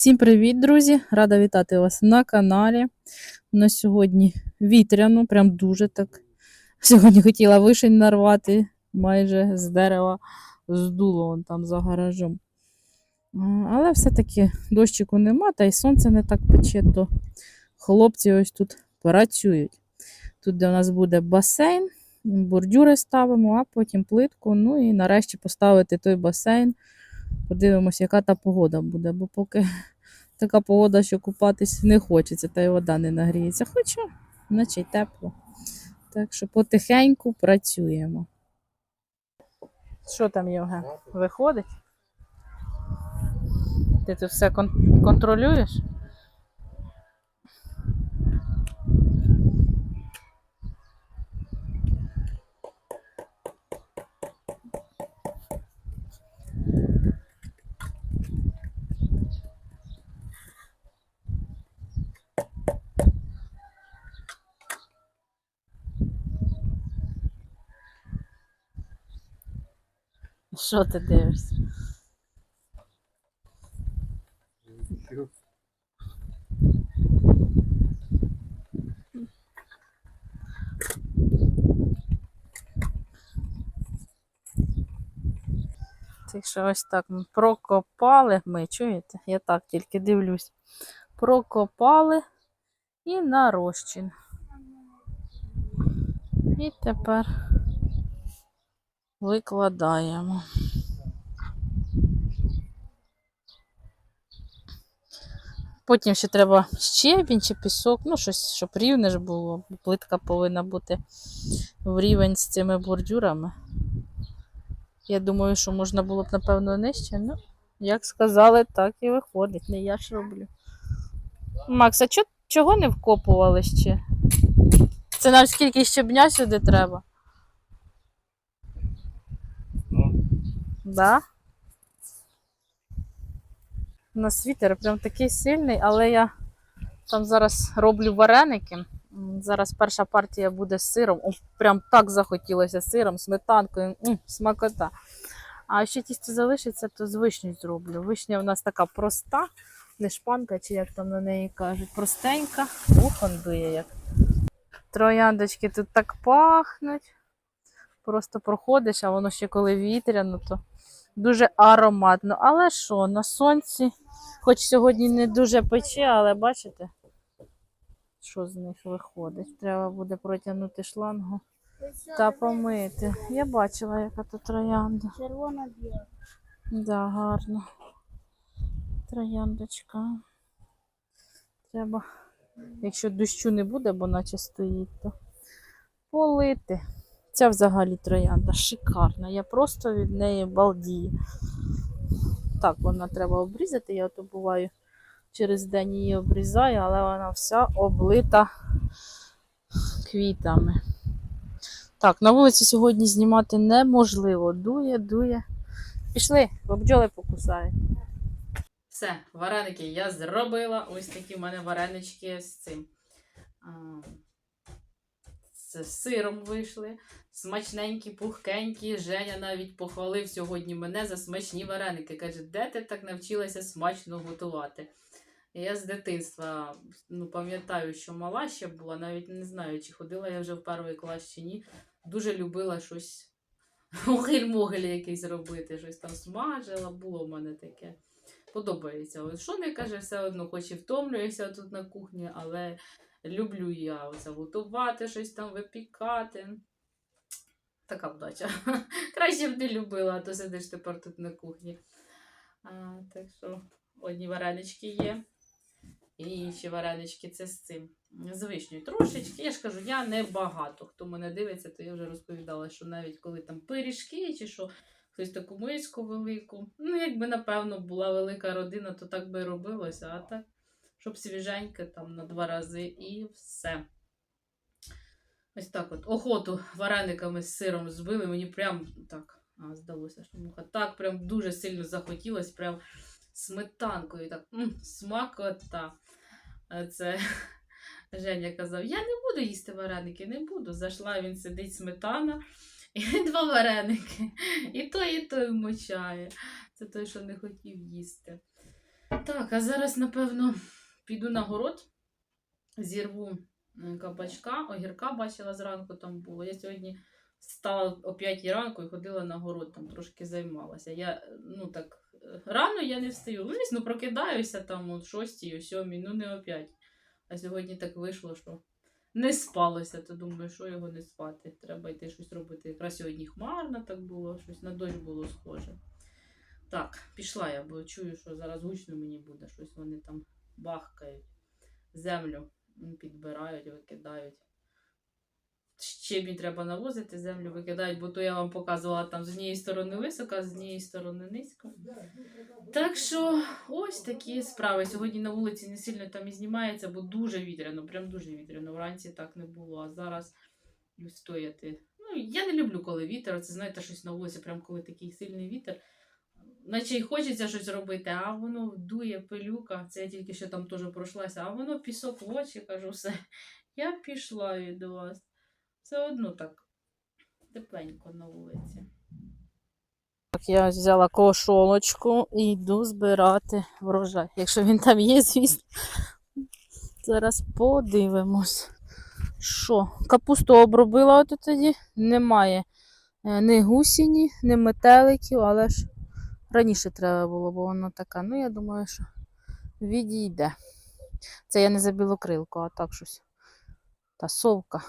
Всім привіт, друзі! Рада вітати вас на каналі. У нас сьогодні вітряно, прям дуже так. Сьогодні хотіла вишень нарвати майже з дерева здуло вон там за гаражом. Але все-таки дощику нема, та й сонце не так пече, то хлопці ось тут працюють. Тут, де у нас буде басейн, бордюри ставимо, а потім плитку. Ну і нарешті поставити той басейн. Подивимось, яка та погода буде, бо поки така погода, що купатись не хочеться, та й вода не нагріється. Хоча, наче й тепло. Так що потихеньку працюємо. Що там, Євген? Виходить? Ти це все кон- контролюєш? Що ти дивишся? Так що ось так ми прокопали ми, чуєте? Я так тільки дивлюсь. Прокопали і на розчин. І тепер викладаємо. Потім ще треба щебінь чи пісок, ну щось, щоб рівне ж було. Плитка повинна бути в рівень з цими бордюрами. Я думаю, що можна було б, напевно, нижче. Ну, як сказали, так і виходить. Не я ж роблю. Макс, а чого не вкопували ще? Це нам скільки щебня сюди треба? Да? У нас вітер прям такий сильний, але я там зараз роблю вареники. Зараз перша партія буде з сиром. О, прям так захотілося сиром, сметанкою. М, смакота. А ще тісто залишиться, то з вишню зроблю. Вишня у нас така проста, не шпанка, чи як там на неї кажуть. Простенька. Ух, он дує як. Трояндочки тут так пахнуть. Просто проходиш, а воно ще коли вітряно, то дуже ароматно. Але що, на сонці, хоч сьогодні не дуже пече, але бачите, що з них виходить. Треба буде протягнути шлангу та помити. Я бачила, яка тут троянда. Червона біла. Да, гарно. Трояндочка. Треба, якщо дощу не буде, бо наче стоїть, то полити. Ця взагалі троянда шикарна. Я просто від неї балдію. Так, вона треба обрізати. Я ото буваю через день її обрізаю, але вона вся облита квітами. Так, на вулиці сьогодні знімати неможливо. Дує, дує. Пішли, бо бджоли покусають. Все, вареники я зробила. Ось такі в мене варенички з цим. З сиром вийшли. Смачненькі, пухкенькі. Женя навіть похвалив сьогодні мене за смачні вареники. Каже, де ти так навчилася смачно готувати? Я з дитинства ну, пам'ятаю, що мала ще була, навіть не знаю, чи ходила я вже в перший клас чи ні. Дуже любила щось могиль-могиль якийсь робити, щось там смажила, було в мене таке. Подобається. От що не каже, все одно, хоч і втомлююся тут на кухні, але люблю я оце готувати, щось там випікати. Така вдача. Краще б не любила, а то сидиш тепер тут на кухні. А, так що одні варенички є. І інші варенички це з цим. З вишнею. Трошечки, я ж кажу, я не багато. Хто мене дивиться, то я вже розповідала, що навіть коли там пиріжки чи що, хтось таку миску велику. Ну, якби, напевно, була велика родина, то так би робилося, а так, щоб свіженьке там на два рази і все. Ось так от. Охоту варениками з сиром збили. Мені прям так, а, здалося, що муха. Так прям дуже сильно захотілось, прям сметанкою. Так, м, смакота. Це Женя казав: я не буду їсти вареники, не буду. Зайшла, він сидить сметана. І два вареники. І той, і той вмочає. Це той, що не хотів їсти. Так, а зараз, напевно, піду на город, зірву кабачка, огірка бачила зранку там було. Я сьогодні встала о 5 ранку і ходила на город, там трошки займалася. Я, ну так, рано я не встаю. Ну, прокидаюся там о 6, о 7, ну не о 5. А сьогодні так вийшло, що не спалося, то думаю, що його не спати. Треба йти щось робити. Якраз сьогодні хмарно так було, щось на дощ було схоже. Так, пішла я, бо чую, що зараз гучно мені буде. Щось вони там бахкають. Землю підбирають, викидають. Щебінь треба навозити, землю викидають, бо то я вам показувала там з однієї сторони високо, а з однієї сторони низько. Так що ось такі справи. Сьогодні на вулиці не сильно там і знімається, бо дуже вітряно, прям дуже вітряно. Вранці так не було, а зараз стояти. Ну, я не люблю, коли вітер. Це знаєте, щось на вулиці, прям коли такий сильний вітер. Наче й хочеться щось робити, а воно дує пилюка. Це я тільки що там теж пройшлася, а воно пісок в очі, кажу, все. Я пішла від вас. Все одно так тепленько на вулиці. Так, я взяла кошолочку і йду збирати врожай. Якщо він там є, звісно. Зараз подивимось. Що? Капусту обробила от тоді. Немає е, ні гусіні, ні метеликів, але ж раніше треба було, бо воно така. Ну, я думаю, що відійде. Це я не за білокрилку, а так щось. Та совка.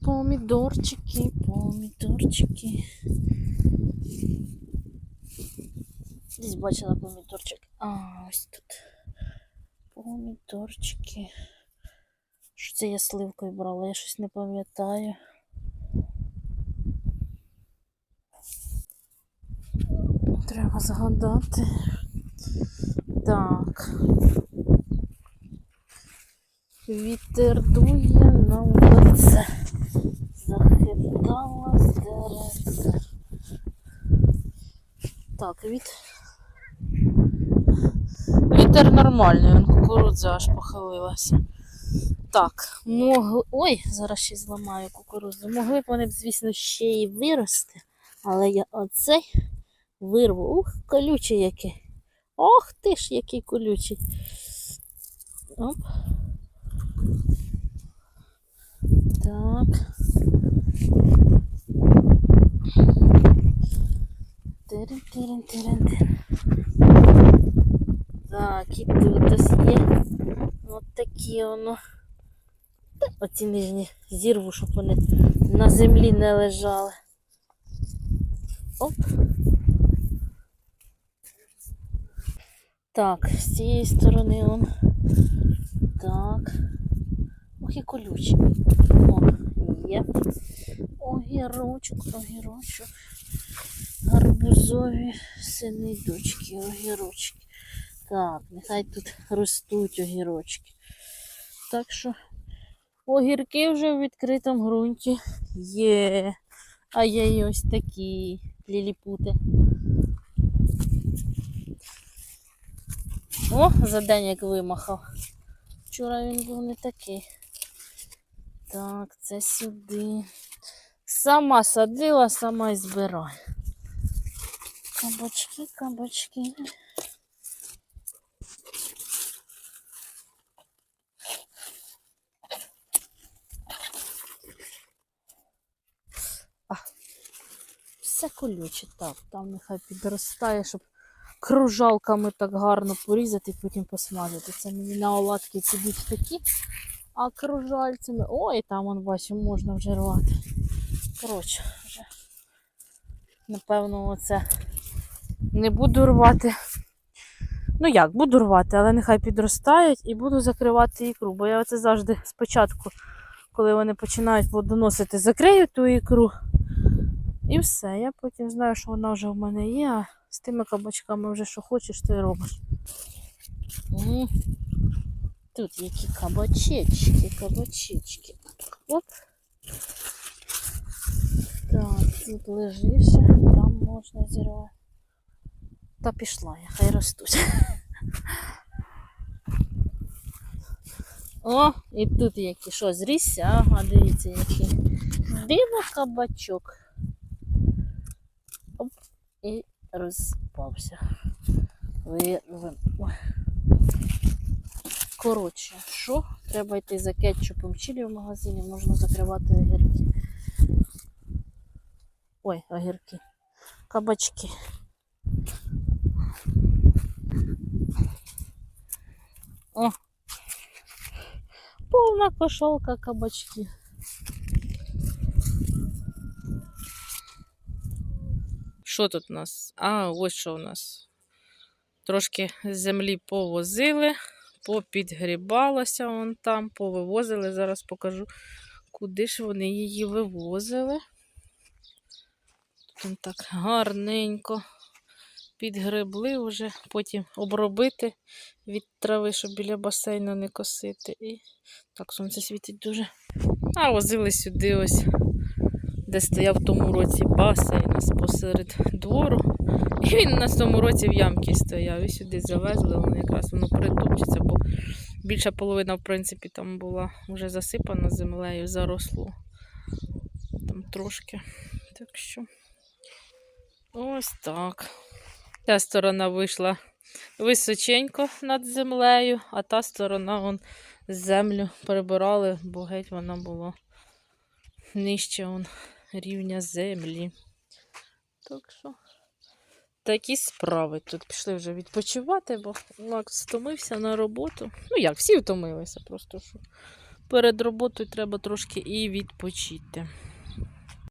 Помідорчики, помідорчики. Десь бачила помідорчик. А, ось тут. Помідорчики. Що це я сливкою брала? Я щось не пам'ятаю. Треба згадати. Так. Вітер дує на вулице. Захитала деревце. Так, від... Вітер нормальний, він кукурудза аж похилилася. Так, могли. Ой, зараз ще зламаю кукурудзу. Могли б вони б, звісно, ще й вирости, але я оцей вирву. Ух, колючий який. Ох ти ж, який колючий. Оп. Так. Тирин-тирин-тирин-тирин. Так, і тут ось є. От такі воно. Оці нижні зірву, щоб вони на землі не лежали. Оп. Так, з цієї сторони он. Так. Ох, і колючий. О, є. Огірочок, огірочок. Гарбузові сини дочки, огірочки. Так, нехай тут ростуть огірочки. Так що огірки вже в відкритому ґрунті є. А є й ось такі ліліпути. О, за день як вимахав. Вчора він був не такий. Так, це сюди. Сама садила, сама й збираю. Кабачки, кабачки. Все колюче. Так, там нехай підростає, щоб кружалками так гарно порізати і потім посмажити. Це мені на оладки підуть такі, а кружальцями. Ой, там он бачу, можна вже рвати. Коротше, вже. Напевно, оце не буду рвати. Ну як, буду рвати, але нехай підростають і буду закривати ікру. Бо я оце завжди спочатку, коли вони починають плодоносити, закрию ту ікру. І все. Я потім знаю, що вона вже в мене є, а з тими кабачками вже що хочеш, то й робиш. Тут які кабачечки, кабачечки. Оп. Так, тут лежише, там можна зірвати. Та пішла я, хай ростуть. О, і тут які що, зрісся, ага, дивіться, який. Диво кабачок. І розпався. Вирвемо. Коротше, що? Треба йти за кетчупом чилі в магазині, можна закривати огірки. Ой, огірки. Кабачки. О! Повна кошолка кабачки. Що тут у нас? А, ось що у нас. Трошки землі повозили, попідгрібалося вон там, повивозили. Зараз покажу, куди ж вони її вивозили. Тут так гарненько підгребли вже, потім обробити від трави, щоб біля басейну не косити. І так, сонце світить дуже. А возили сюди ось, де стояв в тому році басейн посеред двору. І він на тому році в ямці стояв. І сюди завезли, воно якраз воно притопчеться, бо більша половина, в принципі, там була вже засипана землею, заросло. Там трошки. Так що. Ось так. Та сторона вийшла височенько над землею, а та сторона вон землю прибирали, бо геть вона була нижче вон, рівня землі. Так що такі справи. Тут пішли вже відпочивати, бо Макс стомився на роботу. Ну як, всі втомилися, просто що перед роботою треба трошки і відпочити.